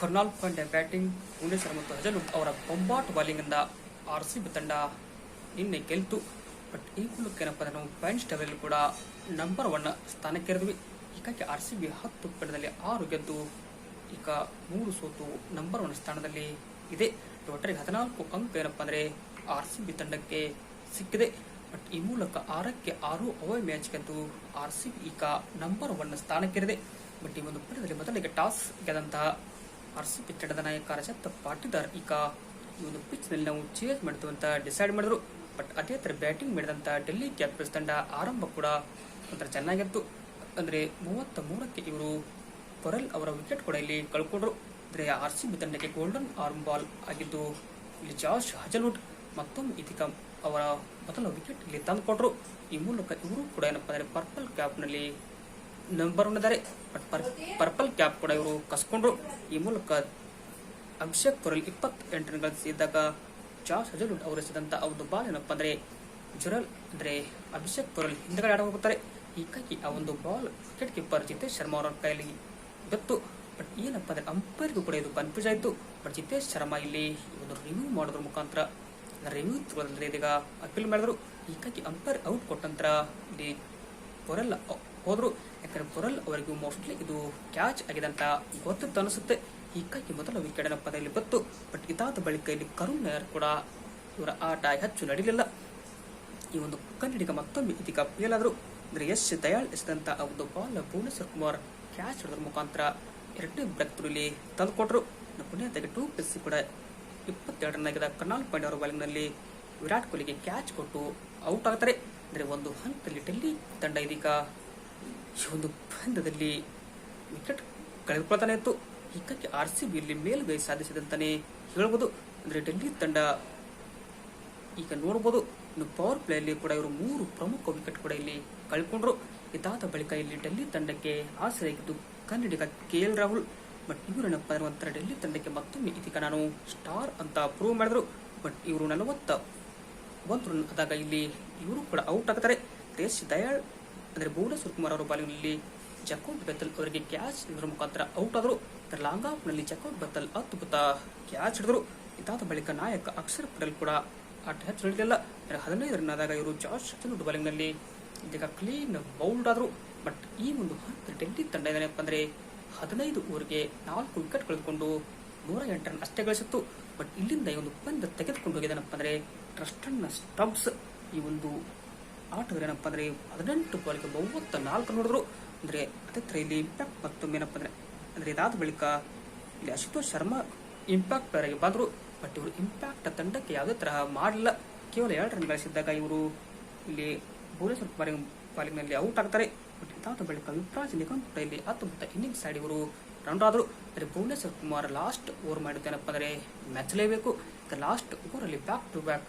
Karnal Pandya batting Bhuvneshwar ಮತ್ತು Hazlewood ಅವರ ಬೊಂಬಾಟ್ ಬಾಲಿಂಗಿಂದ ಆರ್ ಸಿ ಬಿ ತಂಡ ನಿನ್ನೆ ಗೆಲ್ತು. ಬಟ್ ಈ ಮೂಲಕ ಏನಪ್ಪ ನಾವು ಪಾಯಿಂಟ್ಸ್ ಟೇಬಲ್ ಕೂಡ ನಂಬರ್ ಒನ್ ಸ್ಥಾನಕ್ಕೇರಿದ್ವಿ ಹೀಗಾಗಿ ಆರ್ ಸಿ ಬಿ ಹತ್ತು ಪಂದ್ಯದಲ್ಲಿ ಆರು ಗೆದ್ದು ಈಗ ಮೂರು ಸೋತು ನಂಬರ್ ಒನ್ ಸ್ಥಾನದಲ್ಲಿ ಇದೆ. ಒಟ್ಟಾರೆ ಹದಿನಾಲ್ಕು ಅಂಕ ಏನಪ್ಪ ಅಂದರೆ ಆರ್ ಸಿ ಬಿ ತಂಡಕ್ಕೆ ಸಿಕ್ಕಿದೆ. ಬಟ್ ಈ ಮೂಲಕ ಆರಕ್ಕೆ ಆರು ಅವೇ ಮ್ಯಾಚ್ ಗೆದ್ದು ಆರ್ ಸಿ ಬಿ ಈಗ ನಂಬರ್ ಒನ್ ಸ್ಥಾನಕ್ಕೇರಿದೆ ಬಟ್ ಈ ಒಂದು ಪಂದ್ಯದಲ್ಲಿ ಮೊದಲಿಗೆ ಟಾಸ್ ಗೆದಂತಹ ಆರ್ ಸಿ ಬಿ ತಂಡದ ನಾಯಕ ರಜತ್ ಪಾಟಿದಾರ್. ಈಗ ಈ ಒಂದು ಪಿಚ್ನಲ್ಲಿ ನಾವು ಚೇಂಜ್ ಮಾಡ್ತೀವಿ ಅಂತ ಡಿಸೈಡ್ ಮಾಡಿದ್ರು. ಬಟ್ ಅದೇ ಥರ ಬ್ಯಾಟಿಂಗ್ ಮಾಡಿದಂತ ಡೆಲ್ಲಿ ಕ್ಯಾಪಿಟಲ್ಸ್ ತಂಡ ಆರಂಭ ಕೂಡ ಒಂಥರ ಚೆನ್ನಾಗಿತ್ತು. ಅಂದ್ರೆ ಮೂವತ್ತ ಮೂರಕ್ಕೆ ಇವರು ಪರಲ್ ಅವರ ವಿಕೆಟ್ ಕೂಡ ಇಲ್ಲಿ ಕಳ್ಕೊಂಡ್ರು. ಅಂದ್ರೆ ಆರ್ ಸಿ ಬಿ ತಂಡಕ್ಕೆ ಗೋಲ್ಡನ್ ಆರ್ಮ್ ಬಾಲ್ ಆಗಿದ್ದು ಇಲ್ಲಿ ಜಾರ್ಜ್ ಹಜಲ್ವುಡ್ ಮತ್ತೊಮ್ಮೆ ಇದೀಗ ಅವರ ಮೊದಲ ವಿಕೆಟ್ ಇಲ್ಲಿ ತಂದುಕೊಟ್ರು. ಈ ಮೂಲಕ ಇವರು ಕೂಡ ಏನಪ್ಪಾ ಅಂದ್ರೆ ಪರ್ಪಲ್ ಕ್ಯಾಪ್ನಲ್ಲಿ ನಂಬರ್ ಒನ್ ಇದ್ದಾರೆ ಬಟ್ ಪರ್ಪಲ್ ಕ್ಯಾಪ್ ಕೂಡ ಇವರು ಕಸ್ಕೊಂಡ್ರು. ಈ ಮೂಲಕ ಅಭಿಷೇಕ್ ಪೊರಲ್ ಇಪ್ಪತ್ತೆಂಟು ರನ್ ಗಳಿಸಿದಾಗ ಜಾರ್ಜ್ ಹಜಲ್ವುಡ್ ಅವರು ಎಸೆದಂತ ಒಂದು ಬಾಲ್ ಏನಪ್ಪ ಅಂದ್ರೆ, ಜುರಲ್ ಅಂದ್ರೆ ಅಭಿಷೇಕ್ ಪೊರಲ್ ಹಿಂದಗಡೆ ಆಡ ಹೋಗುತ್ತಾರೆ ಹೀಗಾಗಿ ಆ ಒಂದು ball wicket keeper Jitesh Sharma ಅವರ ಕೈಯಲ್ಲಿ ಗೊತ್ತು ಬಟ್ ಏನಪ್ಪ ಅಂದ್ರೆ ಅಂಪೈರ್ಗೂ ಕೂಡ ಇದು ಕನ್ಫ್ಯೂಸ್ ಆಯ್ತು. ಬಟ್ ಜಿತೇಶ್ ಶರ್ಮಾ ಇಲ್ಲಿ ಒಂದು ರಿವ್ಯೂ ಮಾಡೋದ್ರ ಮುಖಾಂತರ ರಿವ್ಯೂ ಇದೀಗ ಅಪೀಲ್ ಮಾಡಿದ್ರು. ಹೀಗಾಗಿ ಅಂಪೈರ್ ಔಟ್ ಕೊಟ್ಟ ನಂತರ ಇಲ್ಲಿ ಪೊರಲ್ ಹೋದ್ರು. ಯಾಕಂದ್ರೆ ಬುರಲ್ ಅವರಿಗೂ ಮೋಸ್ಟ್ಲಿ ಇದು ಕ್ಯಾಚ್ ಆಗಿದೆ ಅಂತ ಗೊತ್ತಿತ್ತು ಅನಿಸುತ್ತೆ ಹೀಗಾಗಿ ಮೊದಲ ವಿಕೆಟ್ ಏನಪ್ಪ ಪದದಲ್ಲಿ ಬತ್ತು ಬಟ್ ಇದಾದ ಬಳಿಕ ಇಲ್ಲಿ ಕರುಣ್ ನಾಯರ್ ಕೂಡ ಇವರ ಆಟ ಹೆಚ್ಚು ನಡೀಲಿಲ್ಲ. ಈ ಒಂದು ಕನ್ನಡಿಗ ಮತ್ತೊಮ್ಮೆ ಇದೀಗ ಫೇಲಾದ್ರು ಅಂದ್ರೆ ಯಶ್ ದಯಾಳ್ ಎಸೆದಂತ ಆ ಒಂದು ಬಾಲ್ ಭುವನೇಶ್ವರ್ ಕುಮಾರ್ ಕ್ಯಾಚ್ ಹೊಡೆದ್ರ ಮುಖಾಂತರ ಎರಡನೇ ಬ್ರೇಕ್ ಥ್ರೂಲಿ ತಂದುಕೊಟ್ರು ಪುಣ್ಯತೆಗೆ ಟೂ ಪ್ಲಸ್ ಕೂಡ ಇಪ್ಪತ್ತೆರಡು ರನ್ ಆಗಿದ ಕರ್ನಾಲ್ ಪಾಂಡ್ಯ ಅವರ ಬಾಲಿಂಗ್ನಲ್ಲಿ ವಿರಾಟ್ ಕೊಹ್ಲಿಗೆ ಕ್ಯಾಚ್ ಕೊಟ್ಟು ಔಟ್ ಆಗ್ತಾರೆ. ಅಂದ್ರೆ ಒಂದು ಹಂತದಲ್ಲಿ ಡೆಲ್ಲಿ ತಂಡ ಇದೀಗ ಈ ಒಂದು ಪಂದ್ಯದಲ್ಲಿ ವಿಕೆಟ್ ಕಳೆದುಕೊಳ್ತಾನೆ ಇತ್ತು. ಹೀಗಾಗಿ ಆರ್ ಸಿ ಬಿ ಇಲ್ಲಿ ಮೇಲುಗೈ ಸಾಧಿಸಿದಂತಾನೆ ಹೇಳ್ಬೋದು. ಅಂದ್ರೆ ಡೆಲ್ಲಿ ತಂಡ ಈಗ ನೋಡಬಹುದು ಇನ್ನು ಪವರ್ ಪ್ಲೇಯಲ್ಲಿ ಕೂಡ ಇವರು ಮೂರು ಪ್ರಮುಖ ವಿಕೆಟ್ ಕೂಡ ಇಲ್ಲಿ ಕಳ್ಕೊಂಡ್ರು. ಇದಾದ ಬಳಿಕ ಇಲ್ಲಿ ಡೆಲ್ಲಿ ತಂಡಕ್ಕೆ ಆಸರೆಯಾಗಿದ್ದು ಕನ್ನಡಿಗ ಕೆ ಎಲ್ ರಾಹುಲ್. ಬಟ್ ಇವರೇನಪ್ಪ ನಂತರ ಡೆಲ್ಲಿ ತಂಡಕ್ಕೆ ಮತ್ತೊಮ್ಮೆ ಇದೀಗ ನಾನು ಸ್ಟಾರ್ ಅಂತ ಪ್ರೂವ್ ಮಾಡಿದ್ರು. ಬಟ್ ಇವರು ನಲವತ್ತ ಒಂದು ರನ್ ಆದಾಗ ಇಲ್ಲಿ ಇವರು ಕೂಡ ಔಟ್ ಆಗ್ತಾರೆ. ದೇಶ್ ದಯಾಳ್ ಅಂದ್ರೆ ಭುವನೇಶ್ವರ್ ಕುಮಾರ್ ಅವರ ಬಾಲಿಂಗ್ನಲ್ಲಿ ಜಕೌಟ್ ಬೆತ್ತಲ್ ಅವರಿಗೆ ಕ್ಯಾಚ್ ಇದರ ಮುಖಾಂತರ ಔಟ್ ಆದರು. ಲಾಂಗ್ ಆಫ್ನಲ್ಲಿ ಜಕೌಟ್ ಬೆತ್ತಲ್ ಅದ್ಭುತ ಕ್ಯಾಚ್ ಹಿಡಿದರು. ಇದಾದ ಬಳಿಕ ನಾಯಕ ಅಕ್ಷರ್ ಪಟೇಲ್ ಕೂಡ ಆಟ ಹೆಚ್ಚು ಹಿಡಿಲಿಲ್ಲ ಹದಿನೈದು ರನ್ ಆದಾಗ ಇವರು ಜಾರ್ಜ್ ಹಚಲುಡ್ ಬಾಲಿಂಗ್ನಲ್ಲಿ ಇದೀಗ ಕ್ಲೀನ್ ಬೌಲ್ಡ್ ಆದರು. ಬಟ್ ಈ ಒಂದು ಹಂತ ಡೆಲ್ಲಿ ತಂಡ ಏನಪ್ಪ ಅಂದರೆ ಹದಿನೈದು ಓವರ್ಗೆ ನಾಲ್ಕು ವಿಕೆಟ್ ಕಳೆದುಕೊಂಡು ನೂರ ಎಂಟು ರನ್ ಅಷ್ಟೇ ಗಳಿಸಿತ್ತು. ಬಟ್ ಇಲ್ಲಿಂದ ಈ ಒಂದು ಪಂದ್ಯ ತೆಗೆದುಕೊಂಡು ಹೋಗಿದ್ದಾನಪ್ಪ ಅಂದರೆ ಟ್ರಸ್ಟನ್ನ ಸ್ಟಬ್ಸ್ ಈ ಒಂದು ಆಟಗಾರ ಏನಪ್ಪ ಅಂದ್ರೆ ಹದಿನೆಂಟು ಬಾಲಿಗೆ ಮೂವತ್ತ ನಾಲ್ಕು ನೋಡಿದ್ರು. ಅಂದ್ರೆ ಅದೇ ಥರ ಇಲ್ಲಿ ಇಂಪ್ಯಾಕ್ಟ್ ಮತ್ತೊಮ್ಮೆ ಏನಪ್ಪ ಅಂದ್ರೆ ಅಂದ್ರೆ ಇದಾದ ಬಳಿಕ ಇಲ್ಲಿ ಅಶುತೋಷ್ ಶರ್ಮಾ ಇಂಪ್ಯಾಕ್ಟ್ ಪ್ಲೇಯರ್ ಆಗಿ ಬಂದ್ರು. ಬಟ್ ಇವರು ಇಂಪ್ಯಾಕ್ಟ್ ತಂಡಕ್ಕೆ ಯಾವುದೇ ತರಹ ಮಾಡಲಿಲ್ಲ. ಕೇವಲ ಎರಡು ರನ್ ಗಳಿಸಿದ್ದಾಗ ಇವರು ಇಲ್ಲಿ ಭುವನೇಶ್ವರ್ ಬಾಲಿಂಗ್ ಬಾಲಿಂಗ್ನಲ್ಲಿ ಔಟ್ ಆಗ್ತಾರೆ. ಬಟ್ ಇದಾದ ಬಳಿಕ ವಿಪ್ರಾಜ್ ನಿಗಮ್ ಕೂಡ ಇಲ್ಲಿ ಅದ್ಭುತ ಇನ್ನಿಂಗ್ಸ್ ಆಡಿ ಇವರು ರನ್ ಆದರು. ಅಂದ್ರೆ ಭುವನೇಶ್ವರ್ ಕುಮಾರ್ ಲಾಸ್ಟ್ ಓವರ್ ಮಾಡಿದ್ದೇನಪ್ಪ ಅಂದರೆ ಮೆಚ್ಚಲೇಬೇಕು. Last ಓವರಲ್ಲಿ back to back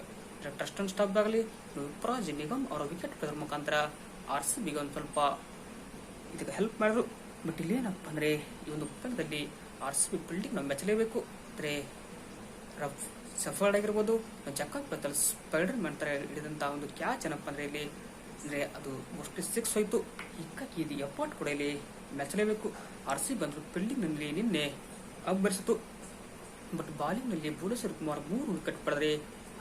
Tristan Stubbs ಆಗಲಿ ವಿಪ್ರಾಜ್ ನಿಗಮ್ ಅವರ ವಿಕೆಟ್ ಪಡೆದ್ರ ಮುಖಾಂತರ ಆರ್ ಸಿ ಬಿಗೆ ಒಂದು ಸ್ವಲ್ಪ ಇದಕ್ಕೆ ಹೆಲ್ಪ್ ಮಾಡಿದ್ರು ಬಟ್ ಇಲ್ಲಿ ಏನಪ್ಪ ಅಂದ್ರೆ ಈ ಒಂದು ಪಂದ್ಯದಲ್ಲಿ ಆರ್ ಸಿ ಬಿ ಬಿಲ್ಡಿಂಗ್ ನಾವು ಮೆಚ್ಚಲೇಬೇಕು ಅಂದ್ರೆ ರಫ್ ಸಫರ್ಡ್ ಆಗಿರ್ಬೋದು ಜಕ್ಕಲ್ ಬತ್ತಲ್ ಸ್ಪೈಡರ್ ಮ್ಯಾನ್ ತರ ಹಿಡಿದಂತ ಒಂದು ಕ್ಯಾಚ್ ಏನಪ್ಪ ಅಂದ್ರೆ ಇಲ್ಲಿ ಅಂದ್ರೆ ಅದು ಮೋಸ್ಟ್ಲಿ ಸಿಕ್ಸ್ ಹೋಯ್ತು ಇಕ್ಕಾಗಿ ಇದು ಎಫರ್ಟ್ ಕೂಡ ಇಲ್ಲಿ ಮೆಚ್ಚಲೇಬೇಕು ಆರ್ ಸಿ ಬಂದ್ರು ಫೀಲ್ಡಿಂಗ್ನಲ್ಲಿ ನಿನ್ನೆ ಅಬ್ಬರಿಸಿತು ಬಟ್ ಬಾಲಿಂಗ್ನಲ್ಲಿ ಭುವನೇಶ್ವರ್ ಕುಮಾರ್ ಮೂರು ವಿಕೆಟ್ ಪಡೆದರೆ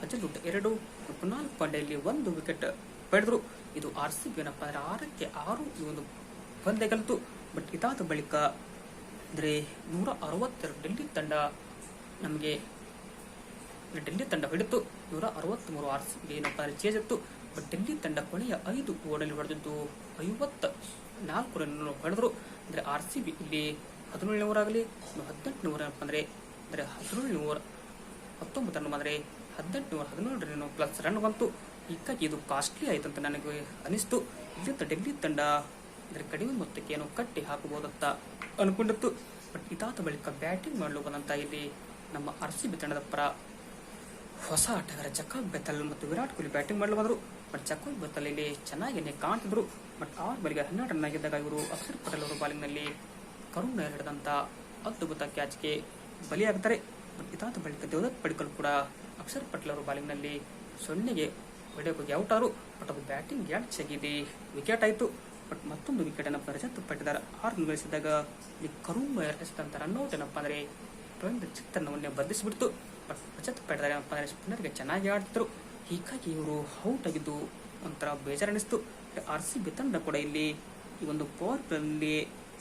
ಅಜಲ್ವುಡ್ ಎರಡು ಕುನಾಲ್ ಪಾಂಡ್ಯ ಇಲ್ಲಿ ಒಂದು ವಿಕೆಟ್ ಪಡೆದ್ರು. ಇದು ಆರ್ ಸಿ ಬಿ ಏನಪ್ಪ ಅಂದ್ರೆ ಆರಕ್ಕೆ ಆರು ಈ ಒಂದು ಪಂದ್ಯ ಗೆಲ್ತು. ಬಟ್ ಇದಾದ ಬಳಿಕ ಅಂದ್ರೆ ನೂರ ಅರವತ್ತೆರಡು ಡೆಲ್ಲಿ ತಂಡ ನಮಗೆ ಡೆಲ್ಲಿ ತಂಡ ಹಿಡಿತು ನೂರ ಅರವತ್ಮೂರು ಆರ್ ಸಿ ಬಿ ಏನಪ್ಪ ಅಂದ್ರೆ ಚೇಜಿತ್ತು ಬಟ್ ಡೆಲ್ಲಿ ತಂಡ ಕೊನೆಯ ಐದು ಓಡಲ್ಲಿ ಹೊಡೆದಿದ್ದು ಐವತ್ತ ನಾಲ್ಕು ರನ್ ಹೊಡೆದ್ರು. ಅಂದ್ರೆ ಆರ್ ಸಿ ಬಿ ಇಲ್ಲಿ ಹದಿನೇಳನೇ ಓವರ್ ಆಗಲಿ ಹದಿನೆಂಟನೇ ಓವರ್ ಏನಪ್ಪ ಅಂದ್ರೆ ಅಂದ್ರೆ ಹದಿನೇಳನೇ ಓವರ್ ಹತ್ತೊಂಬತ್ತು ರನ್ ಅಂದ್ರೆ ಹದಿನೆಂಟು ನೂರ ಹದಿನೇಳು ರನ್ ಪ್ಲಸ್ ರನ್ ಬಂತು. ಹೀಗಾಗಿ ಇದು ಕಾಸ್ಟ್ಲಿ ಆಯಿತು ಅಂತ ನನಗೆ ಅನಿಸ್ತು. ಇವತ್ತು ಡೆಲ್ಲಿ ತಂಡ. ಅಂದರೆ ಕಡಿಮೆ ಮೊತ್ತಕ್ಕೆ ಏನೋ ಕಟ್ಟಿ ಹಾಕಬಹುದಂತ ಅನ್ಕೊಂಡಿತ್ತು. ಬಟ್ ಇದಾದ ಬಳಿಕ ಬ್ಯಾಟಿಂಗ್ ಮಾಡಲು ಬಂದಂತ ಇಲ್ಲಿ ನಮ್ಮ ಆರ್ ಸಿ ಬಿ ತಂಡದ ಪರ ಹೊಸ ಆಟಗಾರ ಜಕಾಬ್ ಬೆತ್ತಲ್ ಮತ್ತು ವಿರಾಟ್ ಕೊಹ್ಲಿ ಬ್ಯಾಟಿಂಗ್ ಮಾಡಲು ಬಂದರು. ಬಟ್ ಜಕಾಬ್ ಬೆತ್ತಲ್ ಇಲ್ಲಿ ಚೆನ್ನಾಗಿ ಕಾಣ್ತಿದ್ರು. ಬಟ್ ಆರ್ ಬಳಿಗೆ ಹನ್ನೆರಡು ರನ್ ಆಗಿದ್ದಾಗ ಇವರು ಅಕ್ಷರ್ ಪಟೇಲ್ ಅವರ ಬಾಲಿಂಗ್ನಲ್ಲಿ ಕರುಣ್ ಹಿಡಿದಂತ ಅದ್ಭುತ ಕ್ಯಾಚ್ಗೆ ಬಲಿಯಾಗ್ತಾರೆ ಬಟ್ ಇದಾದ ಬಳಿಕ ದೇವದತ್ ಪಡಿಕಲ್ ಕೂಡ ಅಕ್ಷರ್ ಬಾಲಿಂಗ್ ಬಾಲಿಂಗ್ನಲ್ಲಿ ಸೊನ್ನೆಗೆ ಹೊಡೆಯೋಕೆ ಔಟ್ ಆರು ಬಟ್ ಅದು ಬ್ಯಾಟಿಂಗ್ ಯಾಡ್ ಚೆಗಿದೆ ವಿಕೆಟ್ ಆಯಿತು. ಬಟ್ ಮತ್ತೊಂದು ವಿಕೆಟ್ ಏನಪ್ಪ ಪಟ್ಟಿದಾರ. ಆರು ರನ್ ಗಳಿಸಿದಾಗ ಇಲ್ಲಿ ಕರುಂಬ ನಾಯರ್ ರನ್ ರನ್ಔಟ್ ಏನಪ್ಪ ಅಂದ್ರೆ ಒಂದು ಚಿತ್ತನ್ನವನ್ನೇ ಬಂಧಿಸಿಬಿಡ್ತು ಬಟ್ ರಜತ್ ಪಡೆದರೆ ಏನಪ್ಪ ಅಂದರೆ ಸ್ಪಿನ್ನರ್ಗೆ ಚೆನ್ನಾಗಿ ಆಡ್ತಿದ್ರು. ಹೀಗಾಗಿ ಇವರು ಔಟ್ ಆಗಿದ್ದು ಒಂಥರ ಬೇಜಾರನಿಸ್ತು ಆರ್ ಸಿ ಬಿ ತಂಡ ಕೂಡ ಇಲ್ಲಿ ಈ ಒಂದು ಪವರ್ ಪ್ಲೇನಲ್ಲಿ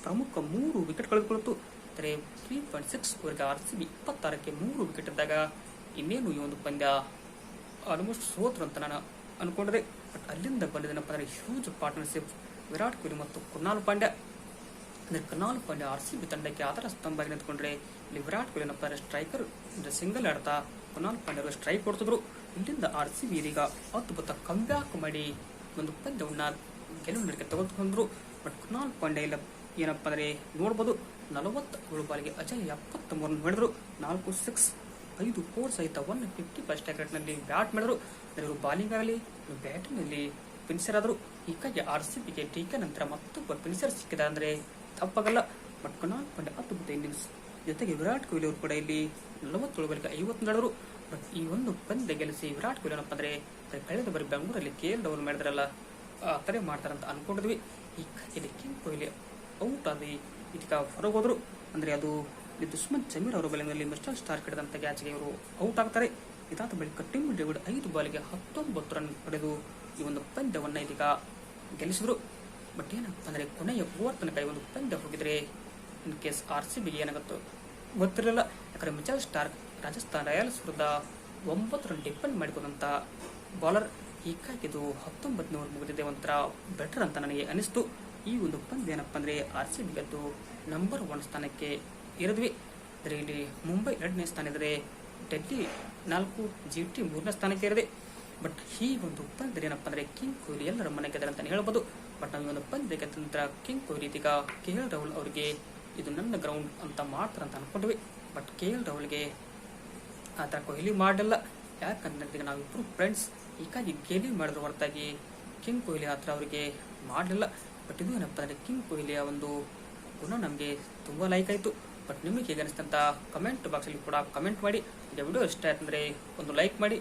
ಪ್ರಮುಖ ಮೂರು ವಿಕೆಟ್ ಕಳೆದುಕೊಳ್ತು. ಆದರೆ ತ್ರೀ ಪಾಯಿಂಟ್ ಸಿಕ್ಸ್ ವರೆಗೆ ಆರ್ ಸಿ ಬಿ ಇಪ್ಪತ್ತಾರಕ್ಕೆ ಮೂರು ವಿಕೆಟ್ ಇದ್ದಾಗ ಇನ್ನೇನು ಈ ಒಂದು ಪಂದ್ಯ? ಆಲ್ಮೋಸ್ಟ್ ಸೋತ್ರ ಅಂತ ನಾನು ಅನ್ಕೊಂಡ್ರೆ ಬಟ್ ಅಲ್ಲಿಂದ ಬಂದಿದ್ದೇನಪ್ಪ ಅಂದರೆ ಹ್ಯೂಜ್ ಪಾರ್ಟ್ನರ್ಶಿಪ್ ವಿರಾಟ್ ಕೊಹ್ಲಿ ಮತ್ತು ಕುನಾಲ್ ಪಾಂಡ್ಯ. ಅಂದರೆ Krunal Pandya R C B ತಂಡಕ್ಕೆ ಆಧಾರ ಸ್ತಂಭವಾಗಿ ನಿಂತ್ಕೊಂಡ್ರೆ, ಇಲ್ಲಿ ವಿರಾಟ್ ಕೊಹ್ಲಿ ಏನಪ್ಪ ಅಂದರೆ ಸ್ಟ್ರೈಕರ್ ಸಿಂಗಲ್ ಆಡ್ತಾ ಕುನಾಲ್ ಪಾಂಡ್ಯ ಸ್ಟ್ರೈಕ್ ಕೊಡ್ತಿದ್ರು. ಇಲ್ಲಿಂದ ಆರ್ ಸಿ ಬಿ ಇದೀಗ ಅದ್ಭುತ ಕಂಬ್ಯಾಕ್ ಮಾಡಿ ಒಂದು ಪಂದ್ಯವನ್ನ ಗೆಲುವಿನಕ್ಕೆ ತೆಗೆದುಕೊಂಡ್ರು. ಬಟ್ ಕುನಾಲ್ ಪಾಂಡ್ಯ ಇಲ್ಲ, ಏನಪ್ಪ ಅಂದರೆ ನೋಡ್ಬೋದು ನಲವತ್ತೇಳು ಬಾಲಿಗೆ ಅಜಯ್ ಎಪ್ಪತ್ತ ಮೂರನ್ನು ಹೊಡೆದ್ರು. ನಾಲ್ಕು ಸಿಕ್ಸ್ ಐದು ಫೋರ್ ಸಹಿತ ಒನ್ ಫಿಫ್ಟಿ ಫಸ್ಟ್ನಲ್ಲಿ ಬ್ಯಾಟ್ ಮಾಡಿದ್ರು. ಇವರು ಬಾಲಿಂಗ್ ಆಗಲಿ ಬ್ಯಾಟಿಂಗ್ನಲ್ಲಿ ಫಿನಿಷರ್ ಆದರು. ಹೀಗಾಗಿ ಆರ್ ಸಿ ಬಿಗೆ ಟೀಕೆ ನಂತರ ಮತ್ತೊಬ್ಬ ಫಿನಿಷರ್ ಸಿಕ್ಕಿದ ಅಂದರೆ ತಪ್ಪಾಗಲ್ಲ. ಬಟ್ ಕುನಾಲ್ ಪಾಂಡ್ಯ ಅದ್ಭುತ ಇನ್ನಿಂಗ್ಸ್ ಜೊತೆಗೆ ವಿರಾಟ್ ಕೊಹ್ಲಿ ಅವರು ಕೂಡ ಇಲ್ಲಿ ನಲವತ್ತೇಳು ಬಳಿಕ ಐವತ್ತು ನಡೆದರು. ಬಟ್ ಈ ಒಂದು ಪಂದ್ಯ ಗೆಲ್ಲಿಸಿ ವಿರಾಟ್ ಕೊಹ್ಲಿ ಏನಪ್ಪ ಅಂದರೆ ಕಳೆದ ಬಾರಿ ಬೆಂಗಳೂರಲ್ಲಿ ಕೆ ಎಲ್ ಡೌನ್ ಮಾಡಿದ್ರಲ್ಲ, ಆ ಥರ ಮಾಡ್ತಾರಂತ ಅನ್ಕೊಂಡಿದ್ವಿ. ಈ ಇದಕ್ಕೆ ಕೊಹ್ಲಿ ಔಟ್ ಆದಿ ಇದಕ್ಕೆ ಹೊರಗೋದ್ರು ಅಂದರೆ ಅದು ಇಲ್ಲಿ ದುಷ್ಮನ್ ಜಮೀರ್ ಅವರ ಬಲಿಂಗ್ನಲ್ಲಿ ಮಿಸ್ಟರ್ ಸ್ಟಾರ್ ಹಿಡಿದಂಥ ಕ್ಯಾಚ್ಗೆ ಇವರು ಔಟ್ ಆಗ್ತಾರೆ. ಇದಾದ ಬಳಿಕ ಟಿಮ್ ಡೇವಿಡ್ ಐದು ಬಾಲಿಗೆ ಹತ್ತೊಂಬತ್ತು ರನ್ ಪಡೆದು ಈ ಒಂದು ಪಂದ್ಯವನ್ನು ಇದೀಗ ಗೆಲ್ಲಿಸಿದ್ರು. ಬಟ್ ಏನಪ್ಪ ಅಂದರೆ ಕೊನೆಯ ಓವರ್ ತನಕ ಈ ಒಂದು ಪಂದ್ಯ ಹೋಗಿದ್ರೆ ಇನ್ ಕೇಸ್ ಆರ್ ಸಿ ಬಿಗೆ ಏನಾಗುತ್ತೋ ಗೊತ್ತಿರಲಿಲ್ಲ. ಯಾಕಂದ್ರೆ ಮಿಚಲ್ ಸ್ಟಾರ್ಕ್ ರಾಜಸ್ಥಾನ್ ರಾಯಲ್ಸ್ ವಿರುದ್ಧ ಒಂಬತ್ತು ರನ್ ಡಿಪೆಂಡ್ ಮಾಡಿಕೊಂಡಂಥ ಬಾಲರ್ ಹೀಗಾಗಿ ಇದು ಹತ್ತೊಂಬತ್ತು ನೂರು ಮುಗಿದಿದೆ ಒಂಥರ ಬೆಟರ್ ಅಂತ ನನಗೆ ಅನಿಸ್ತು. ಈ ಒಂದು ಪಂದ್ಯ ಏನಪ್ಪ ಅಂದರೆ ಆರ್ ಸಿ ಬಿ ಗೆದ್ದು ನಂಬರ್ ಒನ್ ಸ್ಥಾನಕ್ಕೆ ಇರಿದ್ವಿ. ಆದರೆ ಇಲ್ಲಿ ಮುಂಬೈ ಎರಡನೇ ಸ್ಥಾನ ಇದ್ದರೆ ಡೆಲ್ಲಿ ನಾಲ್ಕು, ಜಿ ಟಿ ಮೂರನೇ ಸ್ಥಾನಕ್ಕೆ ಇರದೆ. ಬಟ್ ಈ ಒಂದು ಪಂದ್ಯ ಏನಪ್ಪ ಅಂದರೆ ಕಿಂಗ್ ಕೊಹ್ಲಿ ಎಲ್ಲರ ಮನೆ ಗೆದ್ದಾರೆ ಅಂತಲೇ ಹೇಳ್ಬೋದು. ಬಟ್ ನಾವು ಈ ಒಂದು ಪಂದ್ಯ ಗೆದ್ದ ಕಿಂಗ್ ಕೊಹ್ಲಿ ಇದೀಗ ಕೆ ಎಲ್ ರಾಹುಲ್ ಅವರಿಗೆ ಇದು ನನ್ನ ಗ್ರೌಂಡ್ ಅಂತ ಮಾಡ್ತಾರೆ ಅಂತ ಅನ್ಕೊಂಡ್ವಿ. ಬಟ್ ಕೆ ಎಲ್ ರಾಹುಲ್ಗೆ ಆ ಥರ ಕೊಹ್ಲಿ ಮಾಡಲ್ಲ. ಯಾಕಂದ್ರೆ ನಾವಿಬ್ಬರು ಫ್ರೆಂಡ್ಸ್ ಹೀಗಾಗಿ ಗೇಲಿ ಮಾಡಿದ್ರು ಹೊರತಾಗಿ ಕಿಂಗ್ ಕೊಹ್ಲಿ ಆ ಥರ ಅವರಿಗೆ ಮಾಡಲಿಲ್ಲ. ಬಟ್ ಇದು ಏನಪ್ಪ ಅಂದರೆ ಕಿಂಗ್ ಕೊಹ್ಲಿಯ ಒಂದು ಗುಣ ನಮಗೆ ತುಂಬ ಲೈಕ್ ಆಯಿತು. ಬಟ್ ನಿಮಗೆ ಹೇಗೆ ಅನಿಸ್ತಂತ ಕಮೆಂಟ್ ಬಾಕ್ಸಲ್ಲಿ ಕೂಡ ಕಮೆಂಟ್ ಮಾಡಿ. ವಿಡಿಯೋ ಇಷ್ಟ ಆಯ್ತಂದರೆ ಒಂದು ಲೈಕ್ ಮಾಡಿ.